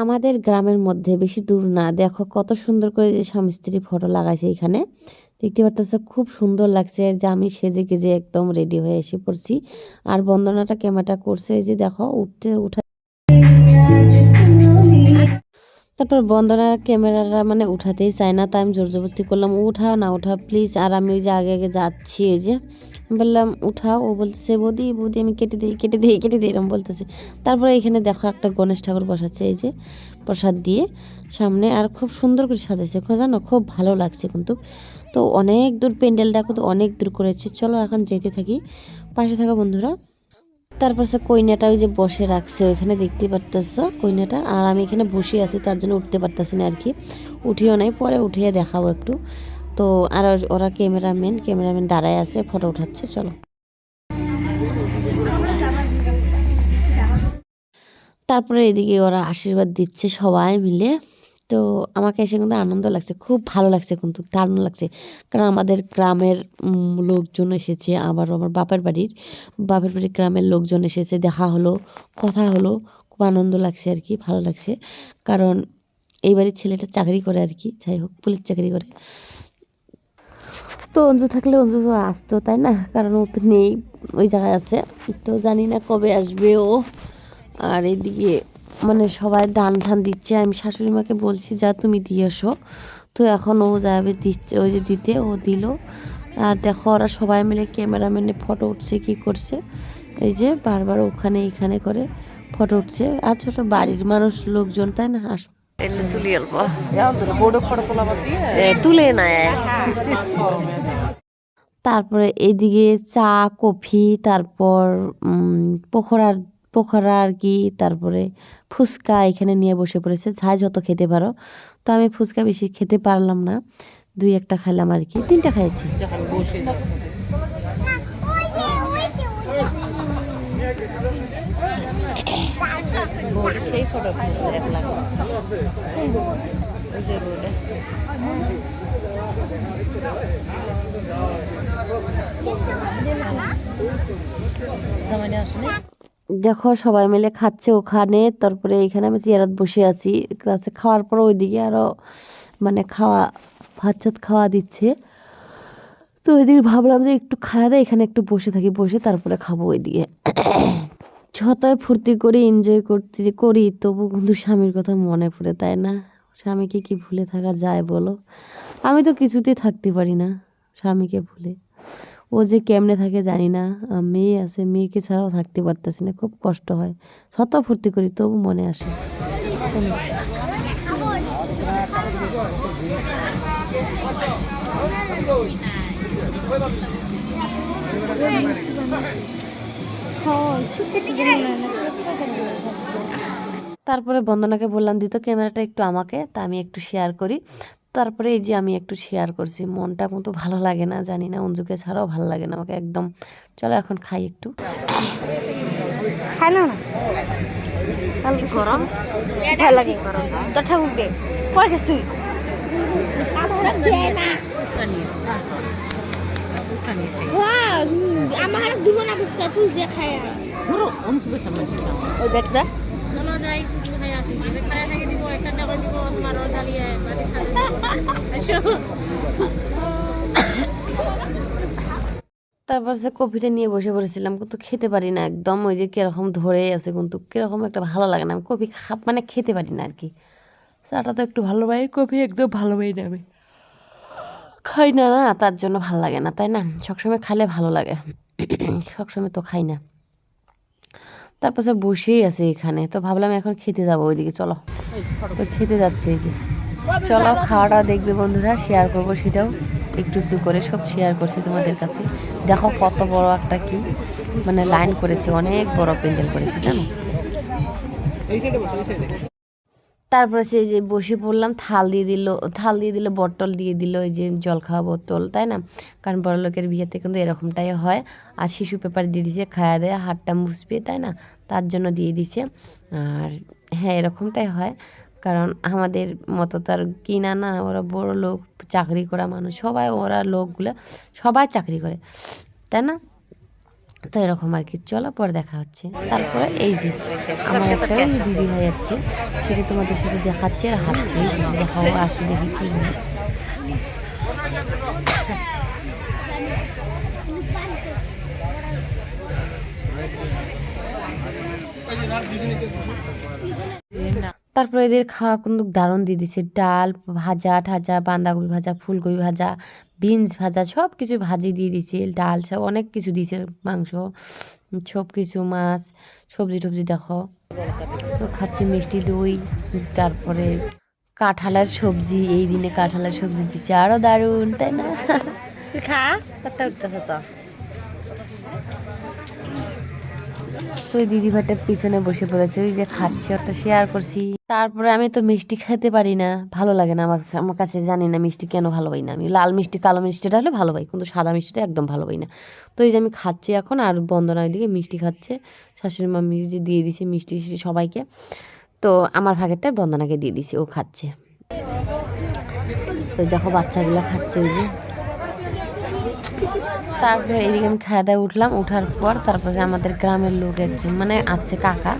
আমাদের গ্রামের মধ্যে বেশি দূর না। দেখো কত সুন্দর করে যে স্বামী স্ত্রী ফটো লাগাইছে এখানে। দেখতে পারতেছে খুব সুন্দর লাগছে। যে আমি সেজে গেজে একদম রেডি হয়ে এসে পড়ছি। আর বন্দনাটা ক্যামেরাটা করছে। এই যে দেখো, উঠতে উঠা তারপর বন্দনার ক্যামেরাটা মানে উঠাতেই চায় না। তাই আমি জোর জবরদস্তি করলাম, উঠাও না, উঠাও প্লিজ আর আমি ওই যে আগে আগে যাচ্ছি, এই যে বললাম, উঠাও। ও বলতেছে, বৌদি বৌদি, আমি কেটে দিই কেটে দিই কেটে দিই। এরকম বলতেছে। তারপরে এখানে দেখো একটা গণেশ ঠাকুর বসাচ্ছে, এই যে প্রসাদ দিয়ে। সামনে আর খুব সুন্দর করে সাজাইছে। জানো, খুব ভালো লাগছে কিন্তু। তো অনেক দূর প্যান্ডেলটা কিন্তু অনেক দূর করেছে। চলো এখন যেতে থাকি। পাশে থাকা বন্ধুরা। তারপর সে কইনাটা ওই যে বসে রাখছে, ওইখানে দেখতে পারতেছ কইনাটা? আর আমি এখানে বসে আছি, তার জন্য উঠতে পারতেছি না আর কি। উঠিও নাই, পরে উঠিয়ে দেখাবো একটু। তো আর ওরা ক্যামেরাম্যান ক্যামেরাম্যান দাঁড়ায় আছে, ফটো উঠাচ্ছে, চলো। তারপরে এদিকে ওরা আশীর্বাদ দিচ্ছে সবাই মিলে। তো আমাকে এসে কিন্তু আনন্দ লাগছে, খুব ভালো লাগছে কিন্তু, দারুণ লাগছে। কারণ আমাদের গ্রামের লোকজন এসেছে আবার আমার বাপের বাড়ির বাপের বাড়ির গ্রামের লোকজন এসেছে, দেখা হলো, কথা হলো, খুব আনন্দ লাগছে আর কি, ভালো লাগছে। কারণ এই বাড়ির ছেলেটা চাকরি করে আর কি, যাই হোক, পুলিশ চাকরি করে। তো অঞ্জু থাকলে অঞ্জু তো আসতো, তাই না? কারণ ও তো নেই, ওই জায়গায় আছে। তো জানি না কবে আসবে ও। আর এদিকে মানে সবাই দান ধান দিচ্ছে। আমি শাশুড়ি মাকে বলছি, যা তুমি দিয়ে এসো। তো এখন ও যাবে দিচ্ছে, ওই যে দিতে, ও দিল। আর দেখো, ওরা সবাই মিলে ক্যামেরাম্যানে ফটো উঠছে, কি করছে। এই যে বারবার ওখানে এখানে করে ফটো উঠছে। আর ছোটো বাড়ির মানুষ, লোকজন, তাই না? আস এলে তুলি অল্প তুলে না তারপরে এদিকে চা কফি তারপর পকোড়ার পকোড়া আর কি তারপরে ফুচকা এখানে নিয়ে বসে পড়েছে। যা যত খেতে পারো। তো আমি ফুচকা বেশি খেতে পারলাম না। দুই একটা খাইলাম আর কি। তিনটা খাইছি। সেই ফটো এক লাখ। দেখো, সবাই মিলে খাচ্ছে ওখানে, তারপরে এখানে আমি চেয়ারত বসে আছি। খাওয়ার পর ওইদিকে আরও মানে খাওয়া ভাত খাওয়া দিচ্ছে। তো ওইদিকে ভাবলাম যে একটু খাওয়া দেয় এখানে একটু বসে থাকি, বসে তারপরে খাব ওইদিকে। যতই ফুর্তি করি এনজয় করতে যে করি তবু কিন্তু স্বামীর কথা মনে পড়ে, তাই না? স্বামীকে কি ভুলে থাকা যায় বলো? আমি তো কিছুতেই থাকতে পারি না স্বামীকে ভুলে। ও যে কেমনে থাকে জানি না। মেয়ে আছে, মেয়েকে ছাড়াও থাকতে পারতেছি না, খুব কষ্ট হয়। শত ফুর্তি করি, তবু মনে আসে। তারপরে বন্দনাকে বললাম দিত ক্যামেরাটা একটু আমাকে তা আমি একটু শেয়ার করি। তারপরে এই যে আমি একটু শেয়ার করছি মনটা কিন্তু ভালো লাগে না জানি না অঞ্জুকে ছাড়াও ভালো লাগে না আমাকে একদম চলো এখন খাই একটু। খায় না না। গরম? ভালো লাগে তোর ঠাকুর দে। পরে তুই? যে তারপর সে কফিটা নিয়ে বসে পড়েছিলাম, কিন্তু খেতে পারি না একদম। ওই যে কীরকম ধরে আছে, কিন্তু কীরকম একটা ভালো লাগে না। আমি কফি খা মানে খেতে পারি না আর কি। চাটা তো একটু ভালো পাই কফি একদম ভালো পাই না আমি। খাই না না তার জন্য ভালো লাগে না, তাই না? সবসময় খাইলে ভালো লাগে। সবসময় তো খাই না। তারপর সে বসেই আছে এখানে। তো ভাবলাম এখন খেতে যাব ওইদিকে, চলো। তো খেতে যাচ্ছে এই যে। চলো, খাওয়াটা দেখবে বন্ধুরা শেয়ার করব সেটাও। একটু একটু করে সব শেয়ার করছি তোমাদের কাছে। দেখো কত বড় একটা কি মানে লাইন করেছে, অনেক বড় প্যান্ডেল করেছে, জানো? তারপরে সে যে বসে পড়লাম, থাল দিয়ে দিল, থাল দিয়ে দিল বটল দিয়ে দিল, এই যে জল খাওয়া বোতল তাই না? কারণ বড় লোকের বিয়েতে কিন্তু এরকমটাই হয়। আর শিশু পেপার দিয়ে দিছে খাওয়া দেয়া, হাতটা মুছবে, তাই না? তার জন্য দিয়ে দিছে। আর হ্যাঁ এরকমটাই হয়। কারণ আমাদের মতো তো আর কিনা না, ওরা বড় লোক, চাকরি করা মানুষ, সবাই, ওরা লোকগুলো সবাই চাকরি করে, তাই না? তো এরকম আর কি, চলো পরে দেখা হচ্ছে। তারপরে এই যে আমার একটা দিদি ভাই যাচ্ছে সেটা তোমাদের সাথে দেখাচ্ছে আর হাঁটছে দেখাও, আসি দেখি কি তারপরে এদের খাওয়া কিন্তু দারুণ দিয়ে দিছে, ডাল, ভাজা, ঠাজা, বাঁধাকপি ভাজা, ফুলকপি ভাজা বিনস ভাজা সব কিছু ভাজি দিয়ে দিছে ডাল সব অনেক কিছু দিয়েছে, মাংস, সব কিছু, মাছ, সবজি টবজি দেখো। খাচ্ছি মিষ্টি দই, তারপরে কাঁঠালের সবজি, এই দিনে কাঁঠালের সবজি দিচ্ছে আরও দারুণ, তাই না? খা তো। ওই দিদি ভাইটার পিছনে বসে পড়েছে, ওই যে খাচ্ছে ওটা শেয়ার করছি। তারপরে আমি তো মিষ্টি খেতে পারি না, ভালো লাগে না আমার আমার কাছে জানি না মিষ্টি কেন ভালো পাই না। আমি লাল মিষ্টি, কালো মিষ্টিটা হলে ভালো পাই, কিন্তু সাদা মিষ্টিটা একদম ভালো পাই না। তো এই যে আমি খাচ্ছি এখন, আর বন্দনা ওইদিকে মিষ্টি খাচ্ছে, শাশুড়ি মা মিষ্টি দিয়ে দিছে মিষ্টি সবাইকে। তো আমার ভাগেরটা বন্দনাকে দিয়ে দিছি, ও খাচ্ছে। তো দেখো বাচ্চাগুলো খাচ্ছে ওই যে। তারপরে এদিকে আমি খাওয়া দাওয়া উঠলাম উঠার পর তারপরে আমাদের গ্রামের লোক একজন মানে আছে কাকা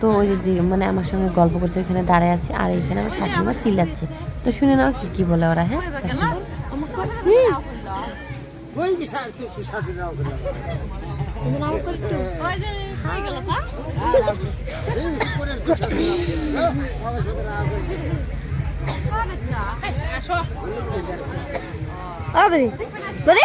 তো ওই যে মানে আমার সঙ্গে গল্প করছে ওইখানে দাঁড়ায় আছে আর এইখানে আমার শাশুড়ি মা চিল্লাচ্ছে। তো শুনে নাও কি কি বলে ওরা হ্যাঁ? শাশুড়ি। ওই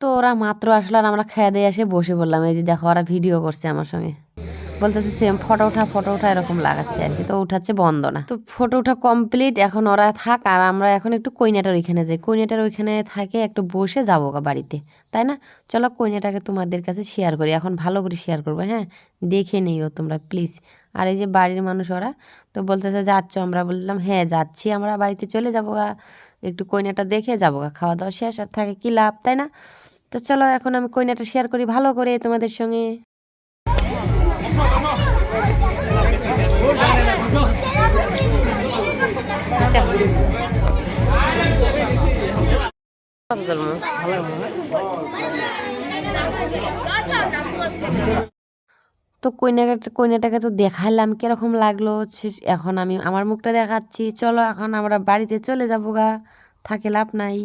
তো ওরা মাত্র আসলো আমরা খেয়ে দিয়ে এসে বসে বললাম এই যে দেখো, ওরা ভিডিও করছে আমার সঙ্গে। বলতেছে সেম, ফটো উঠা ফটো উঠা এরকম লাগাচ্ছে আর কি। তো উঠাচ্ছে বন্ধ না তো ফটো উঠা কমপ্লিট, এখন ওরা থাক, আর আমরা এখন একটু কইনাটার ওইখানে যাই। কইনাটার ওইখানে থাকে, একটু বসে যাব গা বাড়িতে, তাই না? চলো কইনাটাকে তোমাদের কাছে শেয়ার করি, এখন ভালো করে শেয়ার করব হ্যাঁ? দেখে নিও তোমরা প্লিজ আর এই যে বাড়ির মানুষ ওরা, তো বলতেছে যাচ্ছ, আমরা বললাম হ্যাঁ যাচ্ছি, আমরা বাড়িতে চলে যাব গা। একটু কইনাটা দেখে যাব গা, খাওয়া দাওয়া শেষ, আর থাকে কি লাভ, তাই না? তো চলো, এখন আমি কইনাটা শেয়ার করি, ভালো করে তোমাদের সঙ্গে। তো কইনাকে কইনাটাকে তো দেখালাম কীরকম লাগল? শেষ- এখন আমি আমার মুখটা দেখাচ্ছি। চলো এখন আমরা বাড়িতে চলে যাব গা। থাকে লাভ নাই।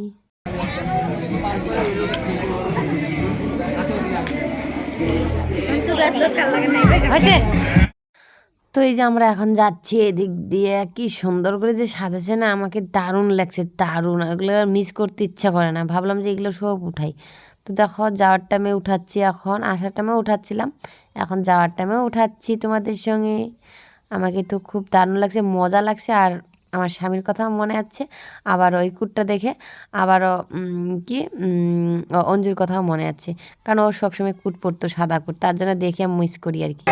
হয়েছে? তো এই যে আমরা এখন যাচ্ছি এদিক দিয়ে, কি সুন্দর করে যে সাজাচ্ছে না, আমাকে দারুণ লাগছে, দারুণ। এগুলো মিস করতে ইচ্ছা করে না। ভাবলাম যে এগুলো সব উঠাই। তো দেখো, যাওয়ার টাইমে উঠাচ্ছি এখন, আসার টাইমে উঠাচ্ছিলাম। এখন যাওয়ার টাইমে উঠাচ্ছি তোমাদের সঙ্গে। আমাকে তো খুব দারুণ লাগছে, মজা লাগছে, আর আমার স্বামীর কথা মনে আছে। আবার ওই কুটটা দেখে, আবারও কি অঞ্জুর কথাও মনে আছে। কারণ ও সবসময় কুট পরতো, সাদা কুট। তার জন্য দেখে মিস করি আর কি।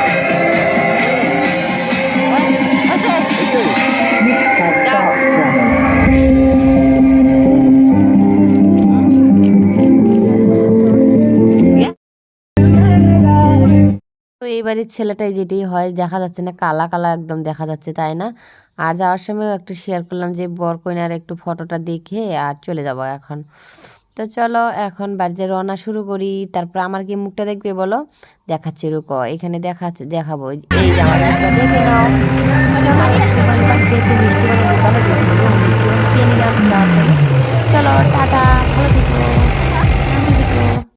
এই বাড়ির ছেলেটাই যেটাই হয়, দেখা যাচ্ছে না কালা কালা একদম দেখা যাচ্ছে, তাই না? আর যাওয়ার সময় একটু শেয়ার করলাম যে, বর কইনার একটু ফটোটা দেখে আর চলে যাব এখন। তো চলো, এখন বাড়িতে রওনা শুরু করি। তারপর আমার কি মুখটা দেখবে, বলো। দেখাচ্ছে রুক। এখানে দেখা দেখাবো। এই আমার মুখটা মিষ্টি পান নিলাম চলো, টাটা, ভালো থেকো।